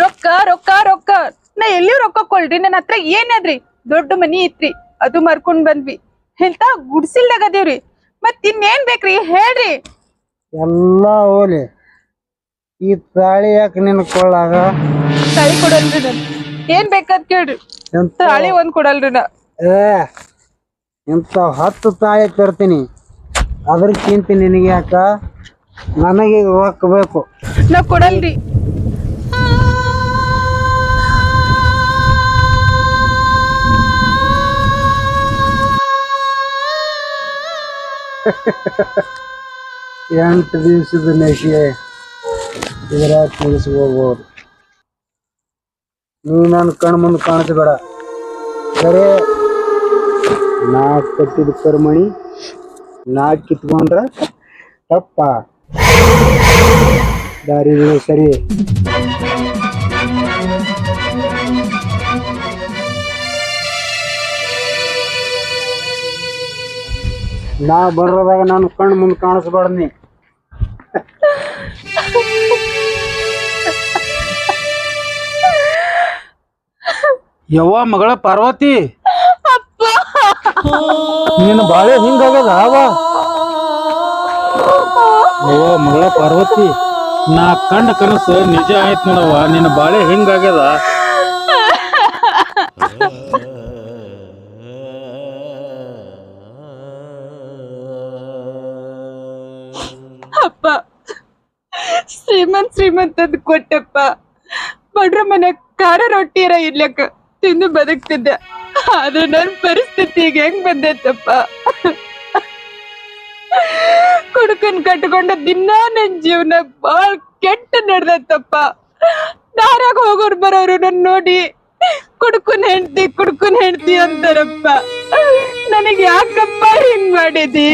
ರೊಕ್ಕ ರೊಕ್ಕ ರೊಕ್ಕ. ನಾ ಎಲ್ಲಿ ರೊಕ್ಕ ಕೊಳ್ರಿ ನನ್ನ ಹತ್ರ ಏನದ್ರಿ ದೊಡ್ಡ ಮನಿ ಐತ್ರಿ ಅದು ಮರ್ಕೊಂಡ್ ಬಂದ್ವಿ. ಎಂತ ಗುಡ್ಸಿಲ್ದಾಗ ಅದೇವ್ರಿ. ಮತ್ ಇನ್ನೇನ್ ಬೇಕ್ರಿ ಹೇಳ್ರಿ. ಎಲ್ಲ ಹೋಲಿ. ಈ ತಾಳಿ ಯಾಕೆ ನಿನ್ ಕೊಳ್ಳಾಗ ತಾಳಿ ಕೊಡಲ್ರಿ ನನ್. ಏನ್ ಬೇಕಂತ ಕೇಳ್ರಿ. ಎಂತ? ತಾಳಿ ಒಂದ್ ಕೊಡಲ್ರಿ ನಾ. ಏ ಇಂತ ಹತ್ತು ತಾಳಿ ತರ್ತೀನಿ. ಅದ್ರಕ್ಕಿಂತ ನಿನಗೆ ಯಾಕ ನನಗೆ ರೊಕ್ಕ ಬೇಕು. ನಾ ಕೊಡಲ್ರಿ. ಎಂಟು ದಿವಸದ ನೆಶೆ ಇದರ ಹೋಗ್ಬೋದು ನೀ ನನ್ನ ಕಣ್ ಮುಂದೆ ಕಾಣಿಸ್ಬೇಡ ಸರಿ ನಾ ಕಟ್ಟಿದ ಕರ್ಮಣಿ ನಾ ಕಿತ್ಕೊಂಡ್ರ ತಪ್ಪ ದಾರಿ ಸರಿ ನಾ ಬರೋದಾಗ ನಾನು ಕಣ್ಣು ಮುಂದೆ ಕಾಣಿಸ್ಬಾರ್ದು ನೀ. ಯವ್ವ ಮಗಳ ಪಾರ್ವತಿ. ನೀನು ಬಾಳೆ ಹಿಂಗಾಗದ ಅವ ಯವ್ವ ಮಗಳ ಪಾರ್ವತಿ, ನಾ ಕಂಡ ಕನಸು ನಿಜ ಆಯ್ತು ನೋಡವ್ವ, ನಿನ್ನ ಬಾಳೆ ಹಿಂಗಾಗ್ಯದ ಶ್ರೀಮಂತ್ ಶ್ರೀಮಂತದ್ ಕೊಟ್ಟಪ್ಪ. ಬಡ್ರ ಮನೆ ಖಾರ ರೊಟ್ಟಿಯರ ಇರ್ಲಕ್ಕ ತಿಂದು ಬದುಕ್ತಿದ್ದೆ. ಆದ್ರೆ ನನ್ನ ಪರಿಸ್ಥಿತಿ ಈಗ ಹೆಂಗ್ ಬಂದೈತಪ್ಪ. ಕುಡುಕನ್ ಕಟ್ಕೊಂಡ ದಿನ ನನ್ ಜೀವನ ಬಹಳ ಕೆಟ್ಟ ನಡ್ದೈತಪ್ಪ. ದಾರಾಗ ಹೋಗೋರ್ ಬರೋರು ನನ್ ನೋಡಿ ಕುಡುಕನ್ ಹೆಂಡ್ತಿ ಕುಡುಕನ್ ಹೆಂಡ್ತಿ ಅಂತಾರಪ್ಪ. ನನಗ್ ಯಾಕಪ್ಪ ಹಿಂಗ್ ಮಾಡಿದಿ?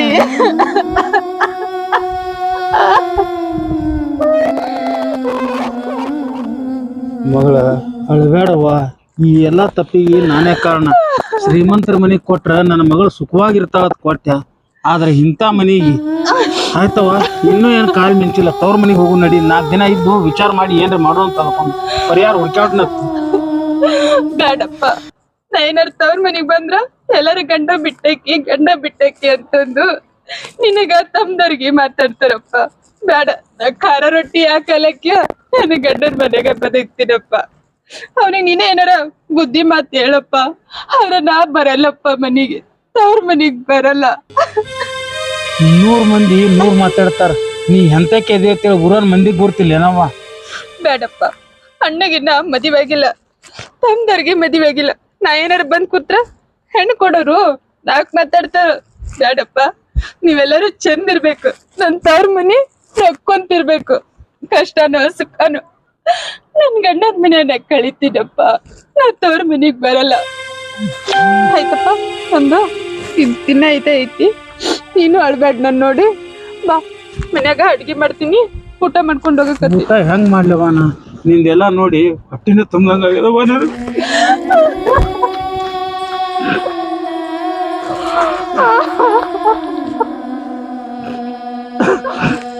ಮಗಳ ಅಳಬೇಡವ್ವ ಈ ಎಲ್ಲಾ ತಪ್ಪಿಗೆ ನಾನೇ ಕಾರಣ. ಶ್ರೀಮಂತರ ಮನೆ ಕೊಟ್ರ ನನ್ನ ಮಗಳು ಸುಖವಾಗಿರ್ತಾಳ ಅಂತ ಕೊಟ್ಟೆ ಆದ್ರೆ ಇಂಥ ಮನಿಗೆ ಆಯ್ತವ ಇನ್ನೂ ಏನ್ ಕಾಲ್ ಮಿಂಚಿಲ್ಲ. ತವ್ರ ಮನೆಗೆ ಹೋಗು ನಡಿ. ನಾಲ್ಕು ದಿನ ಇದ್ದು ವಿಚಾರ ಮಾಡಿ ಏನ್ರ ಮಾಡೋ ಅಂತ ಅನ್ಕೊಂಡು ಪರಿಹಾರ ಹುಡ್ಕ್ಯಾಡ್ನ ಬೇಡಪ್ಪ. ನಾ ಏನಾರ ತವ್ರ ಮನೆಗೆ ಬಂದ್ರ ಎಲ್ಲರ ಗಂಡ ಬಿಟ್ಟಕ್ಕಿ ಗಂಡ ಬಿಟ್ಟಕ್ಕಿ ಅಂತಂದು ನಿನಗ ತಮ್ದವ್ರಿಗೆ ಮಾತಾಡ್ತಾರಪ್ಪ. ಬೇಡ. ಖಾರ ರೊಟ್ಟಿ ಹಾಕಲಕ್ಕೆ ನನ್ನ ಗಂಡನ ಮನೆಗೆ ಬದುಕ್ತೀನಪ್ಪ ಅವ್ನಿಗೆ ನೀನೇ ಏನಾರ ಬುದ್ಧಿ ಮಾತ್ ಹೇಳಪ್ಪ. ಅವ್ರ ನಾ ಬರಲ್ಲಪ್ಪ ಮನಿಗೆ. ಅವ್ರ ಮನಿಗ್ ಬರಲ್ಲ. ನೂರ್ ಮಂದಿ ನೂರ್ ಮಾತಾಡ್ತಾರ. ನೀ ಎಂತಕ್ಕೆ ಇದೆ ಅಂತೇಳಿ ಊರ ಮಂದಿ ಗುರ್ತಿಲ್ಲ ಏನವ್ವ ಬೇಡಪ್ಪ. ಅಣ್ಣಗಿನ್ನ ಮದುವೆ ಆಗಿಲ್ಲ. ಮದಿವಾಗಿಲ್ಲ ಮದುವೆ ಆಗಿಲ್ಲ. ನಾ ಏನಾರ ಬಂದ್ ಕೂತ್ರ ಹೆಣ್ಣು ಕೊಡೋರು ನಾಕ್ ಮಾತಾಡ್ತಾರ. ಬೇಡಪ್ಪ. ನೀವೆಲ್ಲರೂ ಚಂದ ಇರ್ಬೇಕು. ನನ್ ತವ್ರ ಮನಿ ನಕ್ಕೊಂತಿರ್ಬೇಕು ಕಷ್ಟನೋ ಸುಖನೋ. ನನ್ ಗಂಡನ ಮನೆಯನ್ನ ಕಳಿತೀನಪ್ಪ. ನಾ ತವ್ರ ಮನೆಗ್ ಬರಲ್ಲ. ಆಯ್ತಪ್ಪ ಒಂದು ತಿನ್- ತಿನ್ನ ಐತೆ. ಐತಿ ನೀನು ಅಳ್ಬೇಡ ನನ್ ನೋಡಿ. ಬಾ ಮನ್ಯಾಗ ಅಡ್ಗೆ ಮಾಡ್ತೀನಿ. ಊಟ ಮಾಡ್ಕೊಂಡು ಹೋಗಕತ್ತಿ ಊಟ ಹೆಂಗ್ ಮಾಡ್ಲವ ನಾ ನಿಂದೆಲ್ಲ ನೋಡಿ ಹೊಟ್ಟಿನ ತುಂಬಂಗ.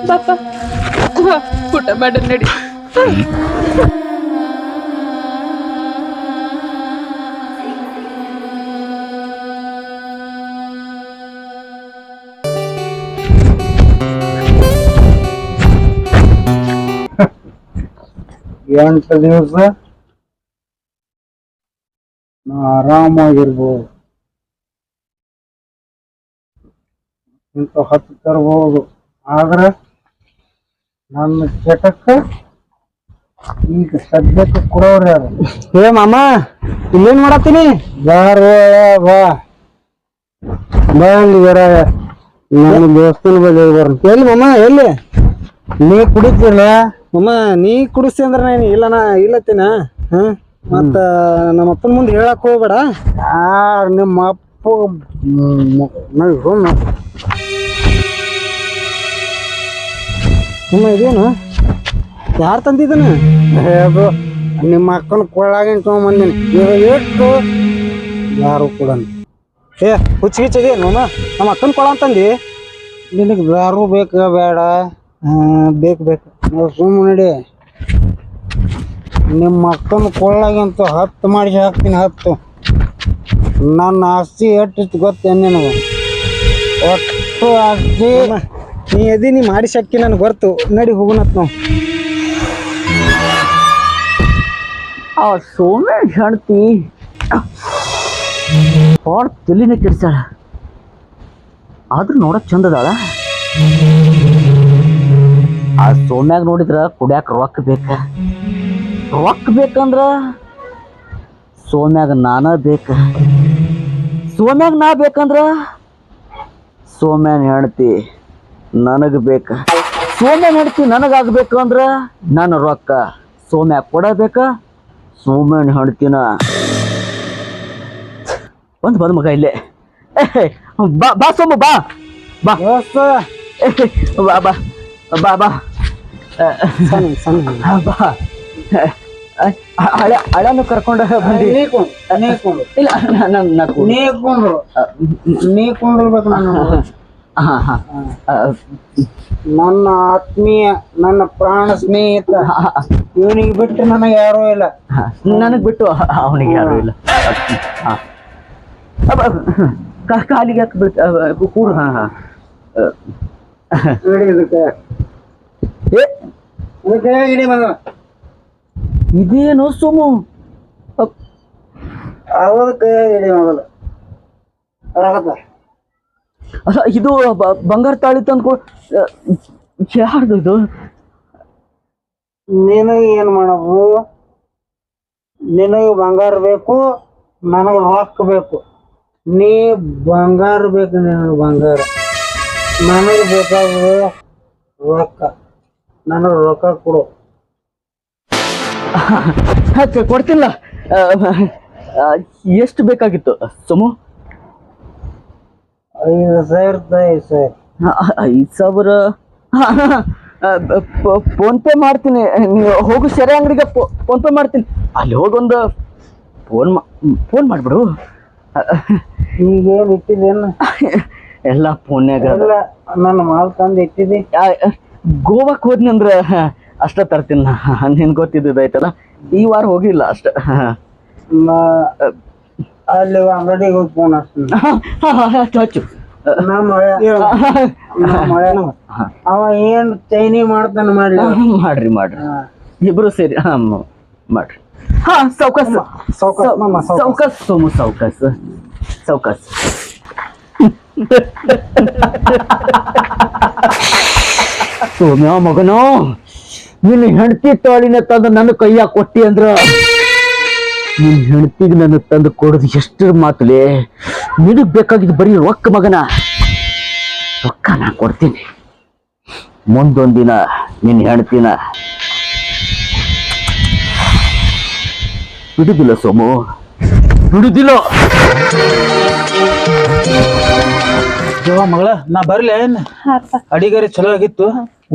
ಪಾಪ. ಊಟ ಮಾಡ ನಡಿ. ಎಂಟು ದಿವಸ ಆರಾಮಾಗಿರ್ಬೋದು. ಇಂಥ ಹತ್ತು ತರಬಹುದು ಆದ್ರೆ ನನ್ನ ಚಟಕ್ಕ ಈಗ ಸದ್ಯಕ್ಕೆ ಕೊಡೋರು ಯಾರು? ಏ ಮಾಮ ಇಲ್ಲೇನ್ ಮಾಡತ್ತೀನಿ? ಯಾರು ಬಾ ಬಾ ಇಲ್ಲಿ ಬರ ನನ್ನ ದೋಸ್ತನ ಬಳಿ ಬರ್ ಎಲ್ಲಿ ಮಾಮ ಎಲ್ಲಿ? ನೀ ಕುಡಿತಿಲ್ಲ ಮಾಮ ನೀ ಕುಡಿಸ್ತಿ ಅಂದ್ರೆ ನಾನು ಇಲ್ಲನ ಇಲ್ಲತ್ತಿನ? ಹ? ಮತ್ತ ನಮ್ಮ ಅಪ್ಪನ ಮುಂದೆ ಹೇಳಕ್ ಹೋಗ್ಬೇಡ. ಯಾರು ನಿಮ್ಮ ಅಪ್ಪ? ಮಾಮ ಇದೇನು? ಯಾರು ತಂದಿದ್ದನ ಅದು ನಿಮ್ಮ ಅಕ್ಕನ ಕೊಳ್ಳಾಗಿನ ತೊಗೊಂಬಂದಿನಿ ಇವಾಗ ಎಷ್ಟು? ಯಾರು ಕೂಡ ಏ ಹುಚ್ಚಿಗಿಚ್ಚದಿ ಮಾಮ? ನಮ್ಮ ಅಕ್ಕನ ಕೊಳ ಅಂತಂದು? ನಿನಗೆ ಯಾರು ಬೇಕು ಬೇಡ? ಬೇಕು ಬೇಕು. ನಾವು ಸುಮ್ಮನೆ ನಡಿ. ನಿಮ್ಮ ಅಕ್ಕನ ಕೊಳ್ಳಾಗಂತೂ ಹತ್ತು ಮಾಡಿಸಿ ಹಾಕ್ತೀನಿ ಹತ್ತು. ನನ್ನ ಆಸ್ತಿ ಎಷ್ಟು ಗೊತ್ತೇನು ನಿನಗೆ? ಒಟ್ಟು ಆಸ್ತಿ ನೀ ಎದಿ, ನೀ ಮಾಡಿ ಶಕ್ತಿ ನನಗೆ ಗೊತ್ತು. ನಡಿ ಹೋಗುನತ್ ನಾವು. ಆ ಹೆಣ್ತಿ ಭಾಳ ತಲಿನ ಕೆಡ್ಸಾಳ ಆದ್ರೂ ನೋಡಕ್ ಚಂದ ಅದಾಳ. ಆ ಸೋಮ್ಯಾಗ ನೋಡಿದ್ರ ಕುಡ್ಯಾಕ ರೊಕ್ಕ ಬೇಕ. ರೊಕ್ಕ ಬೇಕಂದ್ರ ಸೋಮ್ಯಾಗ ನಾನ ಬೇಕ. ಸೋಮ್ಯಾಗ ನಾ ಬೇಕಂದ್ರ ಸೋಮ್ಯಾನ ಹೆಣ್ತಿ ನನಗ್ ಬೇಕ. ಸೋಮ್ಯ ಹೆಂಡತಿ ನನಗಾಗಬೇಕು ಅಂದ್ರ ನನ್ನ ರೊಕ್ಕ ಸೋಮ್ಯ ಕೊಡಬೇಕ ಸೋಮ್ಯನ ಹೆಣ್ತಿನ ಒಂದು ಬಂದ್ ಮಗ ಇಲ್ಲೇ. ಬಾ ಬಾ ಸೋಮು ಬಾ. ಬಾ. ಬಾ ಬಾ ಬಾ ಬಾ. ಬಾ. ಹಳೆ ಹಳೆನು ಕರ್ಕೊಂಡು ಬಂದಿ. ಇಲ್ಲ ನಾನು ನಾ- ಕುಂದ್ರು ನೀ ಕುಂದ್ರಬೇಕು ನಾನು. ಹಾ ನನ್ನ ಆತ್ಮೀಯ ನನ್ನ ಪ್ರಾಣ ಸ್ನೇಹಿತ ಇವನಿಗೆ ಬಿಟ್ಟು ನನಗೆ ಯಾರೂ ಇಲ್ಲ. ನನಗೆ ಬಿಟ್ಟು ಅವನಿಗೆ ಯಾರೂ ಇಲ್ಲ. ಹಾ. ಕಾಲಿಗೆ ಹಾಕಿ ಬಿಟ್ಟು ಕೂಡು. ಹಾ ಹಾ. ಇದಕ್ಕೆ. ಏ. ಇದಕ್ಕೆ ಇದೇನು ಸುಮು. ಅಪ್, ಇಡಿ ಮೊದಲು ಬರಾಕತ್ತ ಅಲ್ಲ ಇದು ಬಂಗಾರ ತಾಳಿ ತಂದ್ಕೊ ಯಾರ್ದು ಇದು? ನಿನಗೆ ಏನು ಮಾಡೋದು? ನಿನಗೆ ಬಂಗಾರ ಬೇಕು ನನಗೆ ರೊಕ್ಕ ಬೇಕು. ನೀ ಬಂಗಾರ ಬೇಕು ನಿನಗೆ ಬಂಗಾರ. ನನಗೆ ಬೇಕಾದ್ರೆ ರೊಕ್ಕ ನನಗೆ ರೊಕ್ಕ ಕೊಡು. ಕೊಡ್ತಿಲ್ಲ. ಎಷ್ಟು ಬೇಕಾಗಿತ್ತು ಸೋಮು? ಐದು ಸಾವಿರ ಐದು ಸಾವಿರ? ಐದ್ ಫೋನ್ ಪೇ ಮಾಡ್ತೀನಿ. ನೀವು ಹೋಗು ಸೆರೆ ಅಂಗಡಿಗೆ ಫೋನ್ ಪೇ ಮಾಡ್ತೀನಿ. ಅಲ್ಲಿ ಹೋಗೊಂದು ಫೋನ್ ಫೋನ್ ಮಾಡಿಬಿಡು. ಈಗೇನು ಇಟ್ಟಿದ್ದೇನು ಎಲ್ಲ ಫೋನ್ಯಾಗ ಎಲ್ಲ ನನ್ನ ಮಾಲ್ ತಂದು ಇಟ್ಟಿದ್ದೆ. ಗೋವಾಕ್ ಹೋದ್ನಿ ಅಂದ್ರೆ ಅಷ್ಟ ತರ್ತೀನಿ. ನಾ. ನಿನ್ ಗೊತ್ತಿದ್ದೈತಲ್ಲ ಈ ವಾರ ಹೋಗಿಲ್ಲ ಅಷ್ಟ. ಅಲ್ಲಿ ಅಂಗಡಿಗೆ ಹೋಗಿ ಫೋನ್ ಹಚ್ತೀನಿ. ಹಚ್ಚು. ಅವ ಏನ್ ಚೈನಿ ಮಾಡ್ತಾನ ಮಾಡ್ಲಿ. ಮಾಡ್ರಿ ಮಾಡ್ರಿ. ಇಬ್ರು ಸೇರಿ ಹಾ ಮಾಡ್ರಿ. ಹಾ ಸೌಕಸ್. ಸೌಕಾಸ್ ಮಾಮ, ಸೌಕಾಸ್. ಸೌಕಸ್ ಸೋಮು ಸೌಕಸ್. ಸೌಕಸ್. ಸೋಮ್ಯ ಮಗನೋ ನಿನ್ನ ಹೆಂಡತಿ ತಾಳಿನ ತಂದು ನನ್ನ ಕೈಯಾಗ ಕೊಟ್ಟಿ ಅಂದ್ರ ನಿನ್ ಹೆಣ್ತಿಗೆ ನನ್ನ ತಂದು ಕೊಡೋದು ಎಷ್ಟರ ಮಾತುಲೆ? ನಿನಗ್ ಬೇಕಾಗಿದ್ದು ಬರೀ ರೊಕ್ಕ ಮಗನ. ರೊಕ್ಕ ನಾ ಕೊಡ್ತೀನಿ. ಮುಂದೊಂದಿನ ನಿನ್ನ ಹೆಣ್ತಿನ. ಬಿಡುದಿಲ್ಲ ಸೋಮು. ಬಿಡುದಿಲ್ಲ. ಜೀವ ಮಗಳ ನಾ ಬರ್ಲಿ ಏನ್? ಅಡಿಗರಿ ಚಲೋ ಆಗಿತ್ತು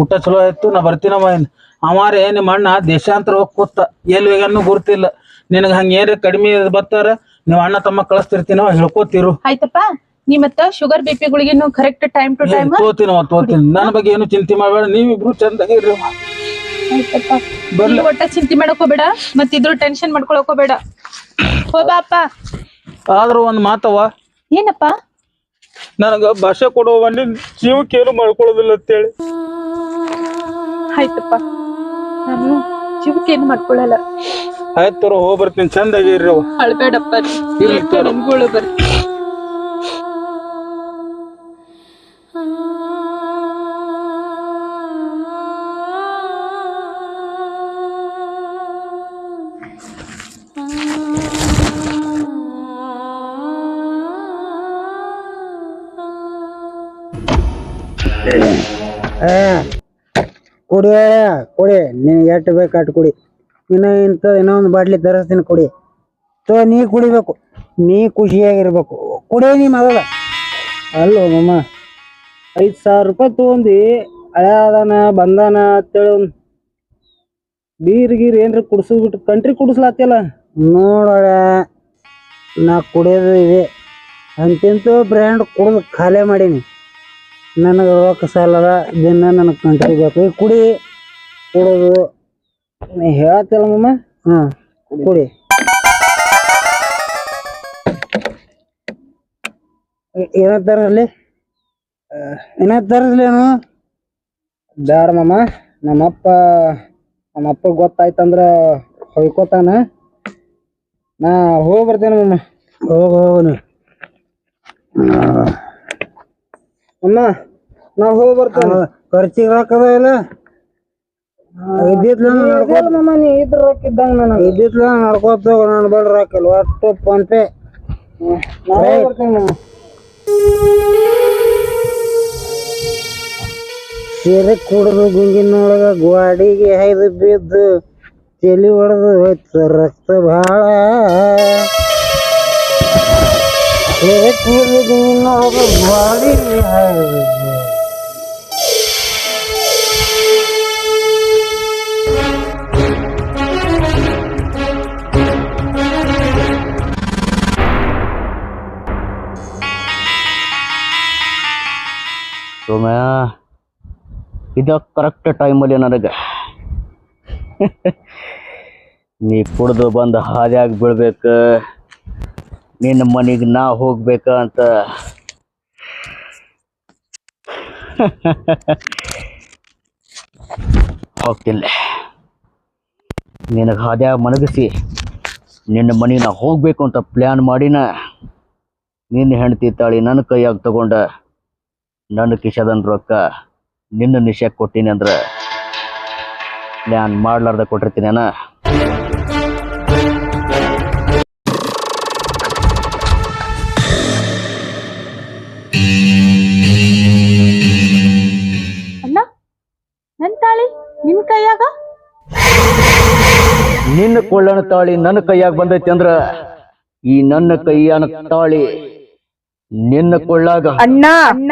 ಊಟ ಚಲೋ ಆಯ್ತು ನಾ ಬರ್ತೀನಮ್ಮ ಏನ್? ಅವಾರೇ ನಿಮ್ಮ ಅಣ್ಣ ದೇಶಾಂತರ ಹೋಗಿ ಕೂತ ಎಲ್ಲಿ ಹೋಗ್ಯಾನು ಗುರ್ತಿಲ್ಲ. ನಿನಗ ಹಂಗ ಏನ್ರ ಕಡಿಮೆ ಬರ್ತಾರ ನೀವು ಅಣ್ಣ ತಮ್ಮ ಕಳಿಸ್ತಿರ್ತೀನೋ ಹೇಳ್ಕೋತಿರು. ಆಯ್ತಪ್ಪ ನೀ ಮತ್ತ ಶುಗರ್ ಬಿ ಪಿ ಗುಳಿಗೆನು ಕರೆಕ್ಟ್ ಟೈಮ್ ಟು ಟೈಮ್ ತೋತಿನ ತೋತೀನಿ. ನನ್ನ ಬಗ್ಗೆ ಏನು ಚಿಂತೆ ಮಾಡಬೇಡ ನೀವಿಬ್ರು ಚಂದಾಗಿರ್ರಿ ಆಯ್ತಪ್ಪ. ಬರ್ಲಿ. ಒಟ್ಟ ಚಿಂತೆ ಮಾಡಕ್ ಹೋಗ್ಬೇಡ ಮತ್ ಇದ್ರ ಟೆನ್ಷನ್ ಮಾಡ್ಕೊಳಕ್ ಹೋಗ್ಬೇಡ. ಹೋಬಾಪ್ಪ ಆದ್ರೂ ಒಂದ್ ಮಾತವ ಏನಪ್ಪ? ನನಗ ಭಾಷೆ ಕೊಡುವ ನಿನ್ ಜೀವಕ್ಕೆ ಏನು ಮಾಡ್ಕೊಳ್ಳೋದಿಲ್ಲ ಅಂತೇಳಿ. ಆಯ್ತಪ್ಪ. ನಾನು ಜೀವಕ್ಕೆ ಏನ್ ಮಾಡ್ಕೊಳಲ್ಲ ಆಯ್ತು ತೋರ ಹೋಗಿ ಬರ್ತೀನಿ ಚಂದಾಗಿರ್ರಿ ಅವ ಅಳ್ಬೇಡಪ್ಪ. ಇರ್ಲಿ ತೋರ. ನನ್ಗಳು ಬರ್ರಿ ಏ ಕುಡಿ ಕುಡಿ, ನಿನಗೆ ಎಷ್ಟು ಬೇಕು ಅಟ್ಟು ಕುಡಿ. ಇನ್ನ ಇಂಥ ಇನ್ನೊಂದು ಬಾಟ್ಲಿ ತರಿಸ್ತೀನಿ ಕುಡಿ. ತೋ, ನೀ ಕುಡಿಬೇಕು. ನೀ ಖುಷಿಯಾಗಿರ್ಬೇಕು. ಕುಡಿ ನೀ ಮೊದಲ. ಅಲ್ಲೋ ಮಮ್ಮ ಐದು ಸಾವಿರ ರೂಪಾಯಿ ತೊಗೊಂಡು ಅದಾನ ಬಂದಾನ ಅಂತೇಳಿ ಒಂದು ಬೀರ್ ಗೀರ್ ಏನ್ರ ಕುಡಿಸ್ಬಿಟ್ಟು ಕಂಟ್ರಿ ಕುಡಿಸ್ಲಾತಿಲ್ಲ ನೋಡೋಣ ನಾ ಕುಡಿಯೋದು ಇದೆ. ಅಂತಿಂತ ಬ್ರ್ಯಾಂಡ್ ಕುಡಿದು ಖಾಲಿ ಮಾಡೀನಿ. ನನಗೆ ರೊಕ್ಕ ಸಾಲದ ದಿನ ನನಗೆ ಕಂಟ್ರಿ ಬೇಕು. ಈ ಕುಡಿ. ಕೊಡೋದು. ನೀ ಹೇಳತ್ತಿಲ್ಲ ಮಮ್ಮ ಹಾಂ ಕುಡಿ. ಏನ ತರಲಿ ಏನ? ಬೇಡ ಮಮ್ಮ ಮಾಮ. ನಮ್ಮಪ್ಪ ನಮ್ಮಪ್ಪ ಗೊತ್ತಾಯ್ತಂದ್ರ ಹೊಯ್ಕೋತಾನ. ನಾ ಹೋಗಿ ಬರ್ತೇನೆ ಮಮ್ಮ ಹೋಗ ಹೋಗು ಅಮ್ಮ ನಾವ್ ಹೋಗಿ ಬರ್ತೇನೆ ಖರ್ಚಿಗೆ ರೊಕ್ಕದ ಇಲ್ಲ ಇದ್ದಿತ್ಲ ಮಾಮ ನೀ ಇದ್ರ ರೊಕ್ಕ ಇದ್ದಂಗ ನನಗ. ಇದ್ದಿತ್ಲ ನಡ್ಕೋತ ಹೋಗು ನಾನು ಒಟ್ಟು ಫೋನ್ ಪೇ ನಾ ಹೋಗಿ ಬರ್ತೇನೆ ಮಾಮ. ಸೀರೆ ಕುಡಿದು ಗುಂಗಿನೊಳಗ ಗ್ವಾಡಿಗೆ ಹೈದು ಬಿದ್ದು ಚಲಿ ಹೊಡೆದು ಹೋಯ್ತು ರಕ್ತ ಭಾಳ ಸೀರೆ ಕುಡಿದು ಗುಂಗಿನೊಳಗ ಗ್ವಾಡಿಗೆ ಹೈದು ಬಿದ್ದು. ಸೋಮ್ಯ ಇದ ಕರೆಕ್ಟ್ ಟೈಮಲ್ಲಿ ನನಗೆ ನೀ ಕುಡ್ದು ಬಂದು ಹಾದ್ಯಾಗ ಬೀಳ್ಬೇಕು ನಿನ್ನ ಮನೆಗೆ ನಾ ಹೋಗ್ಬೇಕ ಅಂತ ಹೋಗ್ತಿಲ್ಲ. ನಿನಗೆ ಹಾದ್ಯಾಗ ಮನಗಿಸಿ, ನಿನ್ನ ಮನೆ ನಾ ಹೋಗ್ಬೇಕು ಅಂತ ಪ್ಲ್ಯಾನ್ ಮಾಡಿನ, ನಿನ್ನ ಹೆಂಡತಿ ತಾಳಿ ನನ್ನ ಕೈಯಾಗಿ ತಗೊಂಡ, ನನ್ನ ಕಿಶದನ್ ರೊಕ್ಕ ನಿನ್ನ ನಿಶಕ್ಕೆ ಕೊಟ್ಟಿನಿ ಅಂದ್ರೆ ಪ್ಲ್ಯಾನ್ ಮಾಡ್ಲಾರ್ದ ಕೊಟ್ಟಿರ್ತೀನಿ ಕೈಯಾಗ? ನಿನ್ನ ಕೊಳ್ಳನ ತಾಳಿ ನನ್ನ ಕೈಯಾಗ ಬಂದೈತಿ ಅಂದ್ರ ಈ ನನ್ನ ಕೈಯನ ತಾಳಿ ನಿನ್ನ ಕೊಳ್ಳಾಗ ಅಣ್ಣ ಅಣ್ಣ.